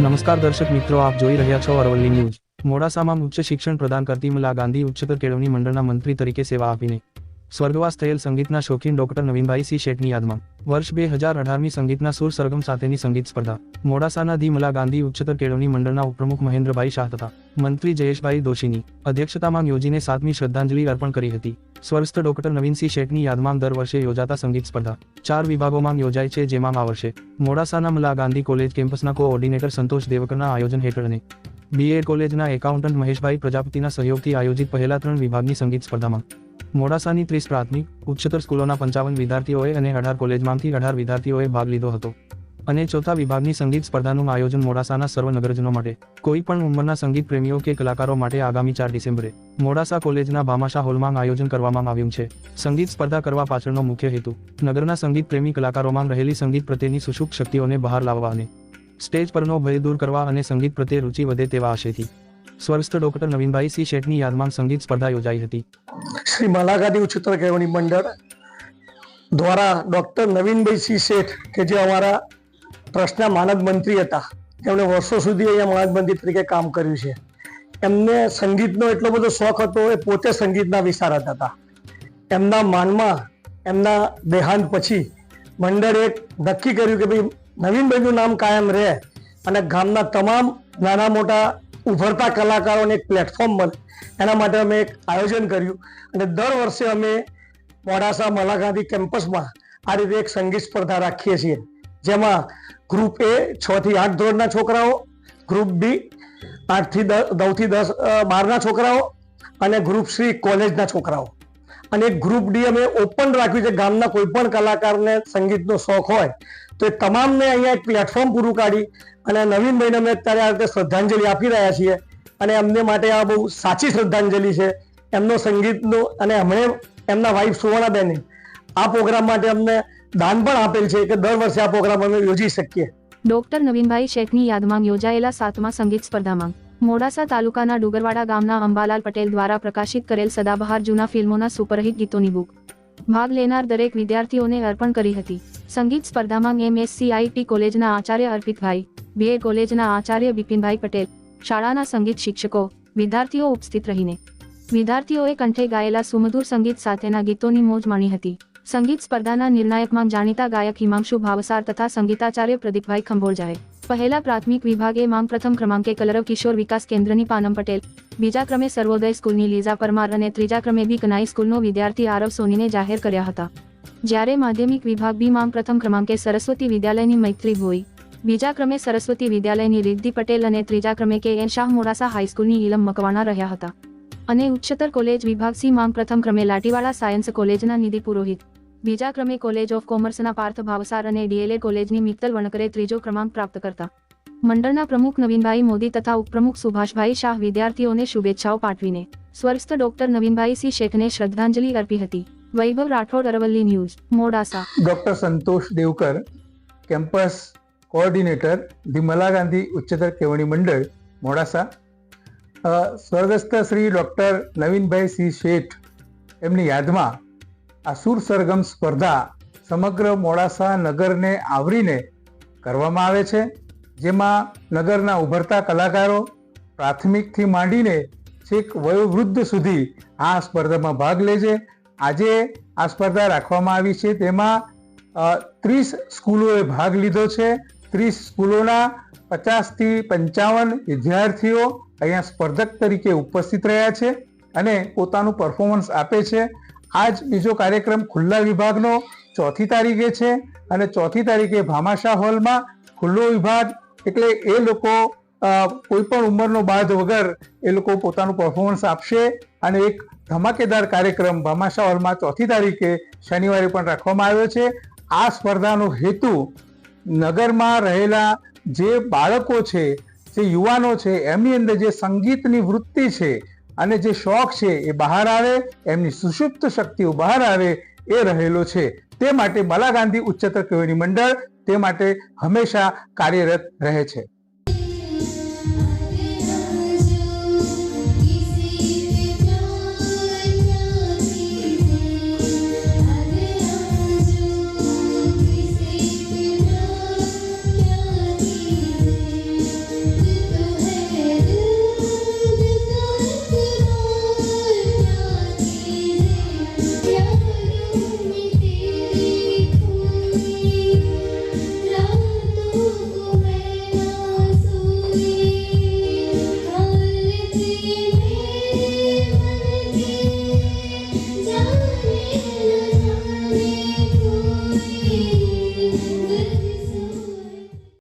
નમસ્કાર દર્શક મિત્રો, આપ જોઈ રહ્યા છો અરવલ્લી ન્યૂઝ. મોડાસામાં ઉચ્ચ શિક્ષણ પ્રદાન કરતી મુલા ગાંધી ઉચ્ચતર કેળવણી મંડળના મંત્રી તરીકે સેવા આપીને સ્વર્ગવાસ થયેલ સંગીતના શોખીન ડોક્ટર નવીનભાઈ સી શેઠની યાદમાં. વર્ષ બે હજાર અઢારની સંગીતના સુર સરગમ સાથેની સંગીત સ્પર્ધા. મોડાસાના ધીમલા ગાંધી ઉચ્ચતર કેળવણી મંડળના ઉપપ્રમુખ મહેન્દ્રભાઈ શાહ તથા મંત્રી જયેશભાઈ દોશીની અધ્યક્ષતામાં યોજીને સાતમી શ્રદ્ધાંજલિ અર્પણ કરી હતી. સ્વર્સ્થ ડોક્ટર નવીનસિંહ શેઠની યાદમાં દર વર્ષે યોજાતા સંગીત સ્પર્ધા. ચાર વિભાગોમાં યોજાય છે, જેમાં આ વર્ષે મોડાસાના મલા ગાંધી કોલેજ કેમ્પસના કોઓર્ડિનેટર સંતોષ દેવકરના આયોજન હેઠળ અને બીએડ કોલેજના એકાઉન્ટન્ટ મહેશભાઈ પ્રજાપતિના સહયોગથી આયોજિત પહેલા ત્રણ વિભાગની સંગીત સ્પર્ધામાં. મોડાસાની ત્રીસ પ્રાથમિક, ઉચ્ચતર સ્કૂલોના પંચાવન વિદ્યાર્થીઓએ અને અઢાર કોલેજમાંથી અઢાર વિદ્યાર્થીઓએ ભાગ લીધો હતો. અને ચોથા વિભાગની સંગીત સ્પર્ધાનું આયોજન મોડાસાના સર્વ નગરજનો માટે. કોઈ પણ ઉંમરના સંગીત પ્રેમીઓ કે કલાકારો માટે આગામી ચાર ડિસેમ્બરે મોડાસા કોલેજના ભામાશા હોલમાં આયોજન કરવામાં આવ્યું છે. સંગીત સ્પર્ધા કરવા પાછળનો મુખ્ય હેતુ, નગરના સંગીત પ્રેમી કલાકારોમાં રહેલી સંગીત પ્રત્યેની સુષુપ્ત શક્તિઓને બહાર લાવવા અને સ્ટેજ પરનો ભય દૂર કરવા અને સંગીત પ્રત્યે રુચિ વધે તેવા આશયથી. સ્વર્સ્થ ડોક્ટર નવીનભાઈ સી શેઠની યાદમાં સંગીત સ્પર્ધા યોજાઈ હતી. શ્રી માલાગાદી ઉચ્ચતર કેળવણી મંડળ દ્વારા ડોક્ટર નવીનભાઈ સિંહ શેઠ, કે જે અમારા ટ્રસ્ટના માનદ મંત્રી હતા તેમણે વર્ષો સુધી અહીંયા માનદ મંત્રી તરીકે કામ કર્યું છે. એમને સંગીતનો એટલો બધો શોખ હતો, એ પોતે સંગીતના વિશારદ હતા. એમના માનમાં, એમના દેહાંત પછી મંડળે નક્કી કર્યું કે ભાઈ નવીનભાઈનું નામ કાયમ રહે અને ગામના તમામ નાના મોટા ઉભરતા કલાકારોને એક પ્લેટફોર્મ મળે. એના માટે અમે એક આયોજન કર્યું અને દર વર્ષે અમે મોડાસા મલાગાંધી કેમ્પસમાં આ રીતે એક સંગીત સ્પર્ધા રાખીએ છીએ. જેમાં ગ્રુપ એ છ થી આઠ ધોરણના છોકરાઓ ગ્રુપ બી આઠથી નવથી દસ બારના છોકરાઓ અને ગ્રુપ સી કોલેજના છોકરાઓ. અને ગ્રુપ ડી અમે ઓપન રાખ્યું છે. ગામના કોઈ પણ કલાકારને સંગીતનો શોખ હોય, તો એ તમામને અહીંયા એક પ્લેટફોર્મ પૂરું કાઢી અને નવીનભાઈને અમે અત્યારે આ રીતે શ્રદ્ધાંજલિ આપી રહ્યા છીએ અને એમને માટે આ બહુ સાચી શ્રદ્ધાંજલિ છે. એમનો સંગીતનો અને હમણે એમના વાઈફ સુવર્ણાબેને આ પ્રોગ્રામ માટે અમને દાન પણ આપેલ છે કે દર વર્ષે આ પ્રોગ્રામ અમે યોજી શકીએ. ડોક્ટર નવીનભાઈ શેઠની યાદમાં યોજાયેલા સાતમા સંગીત સ્પર્ધામાં. મોડાસા તાલુકાના ડુગરવાડા ગામના અંબાલાલ પટેલ દ્વારા પ્રકાશિત કરેલ સદાબહાર જૂના ફિલ્મોના સુપરહિટ ગીતોની બુક. ભાગ લેનાર દરેક વિદ્યાર્થીઓને અર્પણ કરી હતી. સંગીત સ્પર્ધામાં એમએસસીઆઈટી કોલેજના આચાર્ય અર્પિતભાઈ, બીએ કોલેજના આચાર્ય બિપિનભાઈ પટેલ, શાળાના સંગીત શિક્ષકો, વિદ્યાર્થીઓ ઉપસ્થિત રહીને. વિદ્યાર્થીઓએ કંઠે ગાયેલા સુમધુર સંગીત સાથેના ગીતોની મોજ માણી હતી. સંગીત સ્પર્ધાના નિર્ણાયકમાં જાણીતા ગાયક હિમાંશુ ભાવસાર તથા સંગીતાચાર્ય પ્રદીપભાઈ ખંભોળજાએ. પહેલા પ્રાથમિક વિભાગે માંગ પ્રથમ ક્રમાંકે કલરવ કિશોર વિકાસ કેન્દ્રની પાનમ પટેલ, બીજા ક્રમે સર્વોદય સ્કૂલની લીઝા પરમાર અને ત્રીજા ક્રમે બી કનાઈ સ્કૂલનો વિદ્યાર્થી આરવ સોનીને જાહેર કર્યા હતા. જ્યારે માધ્યમિક વિભાગ બી માંગ પ્રથમ ક્રમાંકે સરસ્વતી વિદ્યાલયની મૈત્રી ભોઈ, બીજા ક્રમે સરસ્વતી વિદ્યાલયની રિદ્ધિ પટેલ અને ત્રીજા ક્રમે કે એન શાહ મોડાસા હાઈસ્કૂલની ઇલમ મકવાણા રહ્યા હતા. અને ઉચ્ચતર કોલેજ વિભાગ સી માંગ પ્રથમ ક્રમે લાટીવાળા સાયન્સ કોલેજના નિધિ પુરોહિત બીજા ક્રમે કોલેજ ઓફ કોમર્સના પાર્થ ભાવસાર અને ડીએલએ કોલેજની મિત્તલ વણકરે ત્રીજો ક્રમાંક પ્રાપ્ત કરતા. મંડળના પ્રમુખ નવીનભાઈ મોદી તથા ઉપપ્રમુખ સુભાષભાઈ શાહ વિદ્યાર્થીઓને શુભેચ્છાઓ પાઠવીને સ્વર્ગસ્થ ડોક્ટર નવીનભાઈ સી શેઠને શ્રદ્ધાંજલિ અર્પી હતી. Vaibhav Rathod, Aravalli news, Modasa. Doctor Santosh Devkar, campus coordinator the Gandhi ઉચ્ચતર કેવણી મંડળ, મોડાસા. સ્વર્ગસ્થ શ્રી ડૉક્ટર નવીનભાઈ સિંહ શેઠ એમની યાદમાં આ સુર સરગમ સ્પર્ધા સમગ્ર મોડાસા નગરને આવરીને કરવામાં આવે છે, જેમાં નગરના ઉભરતા કલાકારો પ્રાથમિકથી માંડીને છેક વયોવૃદ્ધ સુધી આ સ્પર્ધામાં ભાગ લે છે. આજે આ સ્પર્ધા રાખવામાં આવી છે. તેમાં ત્રીસ સ્કૂલોએ ભાગ લીધો છે. ત્રીસ સ્કૂલોના પચાસથી પંચાવન વિદ્યાર્થીઓ અહીંયા સ્પર્ધક તરીકે ઉપસ્થિત રહ્યા છે અને પોતાનું પરફોર્મન્સ આપે છે. આજ બીજો કાર્યક્રમ ખુલ્લા વિભાગનો ચોથી તારીખે છે અને ચોથી તારીખે ભામાશા હોલમાં ખુલ્લો વિભાગ, એટલે એ લોકો કોઈ પણ ઉંમરનો બાદ વગર એ લોકો પોતાનું પરફોર્મન્સ આપશે અને એક ધમાકેદાર કાર્યક્રમ ભામાશા હોલમાં ચોથી તારીખે શનિવારે પણ રાખવામાં આવ્યો છે. આ સ્પર્ધાનો હેતુ નગરમાં રહેલા જે બાળકો છે, જે યુવાનો છે, એમની અંદર જે સંગીતની વૃત્તિ છે અને જે શોખ છે એ બહાર આવે, એમની સુષુપ્ત શક્તિઓ બહાર આવે, એ રહેલો છે. તે માટે બાલા ગાંધી ઉચ્ચતર કેળવણી મંડળ તે માટે હંમેશા કાર્યરત રહે છે.